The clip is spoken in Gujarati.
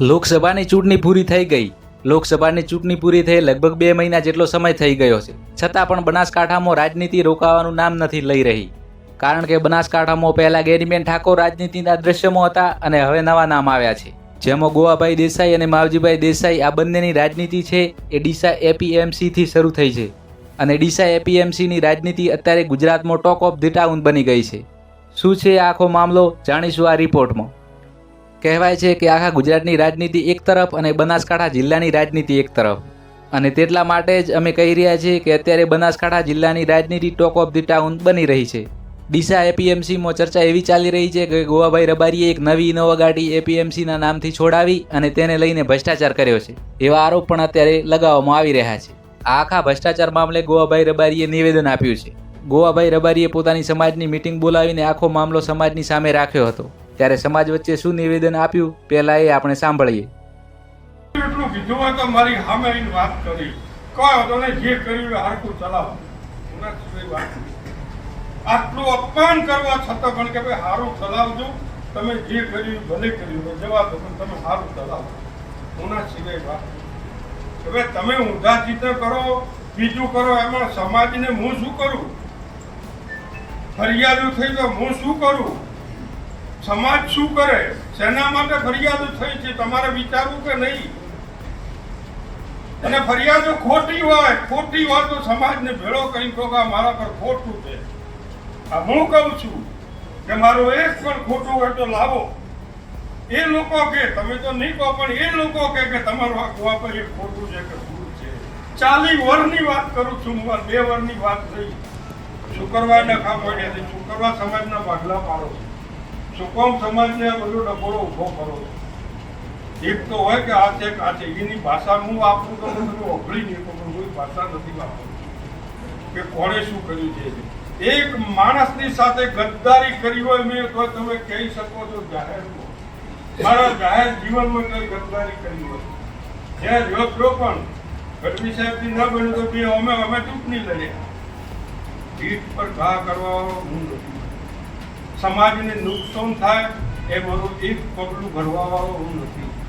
લોકસભાની ચૂંટણી પૂરી થઈ ગઈ. લોકસભાની ચૂંટણી પૂરી થઈ લગભગ બે મહિના જેટલો સમય થઈ ગયો છે. છતાં પણ બનાસકાંઠામાં રાજનીતિ રોકાવાનું નામ નથી લઈ રહી. કારણ કે બનાસકાંઠામાં પહેલાં ગેરીબેન ઠાકોર રાજનીતિના દ્રશ્યમાં હતા અને હવે નવા નામ આવ્યા છે. જેમાં ગોવાભાઈ દેસાઈ અને માવજીભાઈ દેસાઈ આ બંનેની રાજનીતિ છે એ ડીસા એપીએમસીથી શરૂ થઈ છે. અને ડીસા એપીએમસીની રાજનીતિ અત્યારે ગુજરાતમાં ટોક ઓફ ધી ટાઉન બની ગઈ છે. શું છે આખો મામલો જાણીશું આ રિપોર્ટમાં કહેવાય છે કે આખા ગુજરાતની રાજનીતિ એક તરફ અને બનાસકાંઠા જિલ્લાની રાજનીતિ એક તરફ. અને તેટલા માટે જ અમે કહી રહ્યા છીએ કે અત્યારે બનાસકાંઠા જિલ્લાની રાજનીતિ ટોક ઓફ ધી ટાઉન બની રહી છે. ડીસા એપીએમસીમાં ચર્ચા એવી ચાલી રહી છે કે ગોવાભાઈ રબારીએ એક નવી ઇનોવા ગાડી એપીએમસીના નામથી છોડાવી અને તેને લઈને ભ્રષ્ટાચાર કર્યો છે. એવા આરોપ પણ અત્યારે લગાવવામાં આવી રહ્યા છે. આ આખા ભ્રષ્ટાચાર મામલે ગોવાભાઈ રબારીએ નિવેદન આપ્યું છે. ગોવાભાઈ રબારીએ પોતાની સમાજની મિટિંગ બોલાવીને આખો મામલો સમાજની સામે રાખ્યો હતો. ત્યારે સમાજ વચ્ચે શું નિવેદન આપ્યું, પહેલા એ આપણે સાંભળીએ. એટલું કીધું હોય તો મારી સામે વાત કરી. કહો જે કર્યું એ હરખું ચલાવો. આટલું અપમાન કરવા છતાં પણ કે ભાઈ સારું ચલાવજો. તમે જે કર્યું ભલે કર્યું જવાબ પણ તમે સારું ચલાવો. એના સિવાય વાત હવે તમે ઊંધા ચિત્ર કરો, બીજું કરો, એમાં સમાજને હું શું કરું? ફરિયાદો થઈ તો હું શું કરું? સમાજ શું કરે? શેના માટે ફરિયાદો થઈ છે? તમારે વિચારવું કે નહીં? અને ફરિયાદો ખોટી હોય ખોટી હોય તો સમાજને ભેળો કરી તો મારા પર ખોટું છે. આ હું કહું છું કે મારું એક પણ ખોટું હોય તો લાવો. એ લોકો કે, તમે તો નહીં કહો, પણ એ લોકો કે કે તમારું આ કુવા પર એક ખોટું છે કે ભૂલ છે. ચાલી વરની વાત કરું છું હું બે વરની વાત થઈ. શુક્રવાર ડખા પડ્યા છે શુક્રવાર સમાજના ભાગલા પાડો. છો સુકોમ સમાજને બધો ડબોળો ઊભો કરો? એક તો હોય કે આ છે આ છે. એની ભાષા હું વાપરું તો બધું ઓગળી નહીં પણ કોઈ ભાષા નથી વાપરતી કે કોણે શું કર્યું છે? એક માણસની સાથે ગદ્દારી કરી હોય મેં, તો તમે કહી શકો છો જાહેરમાં મારા જાહેર જીવનમાં કઈ ગદ્દારી કરી હોય. જ્યાં રહ્યો પણ, ગઢવી સાહેબથી ન બન્યું તો બે અમે અમે ચૂંટણી લડ્યા. પીઠ પર ઘા કરવા હું નથી. સમાજને નુકસાન થાય એ મારું એક પગલું ભરવા વાળો હું નથી.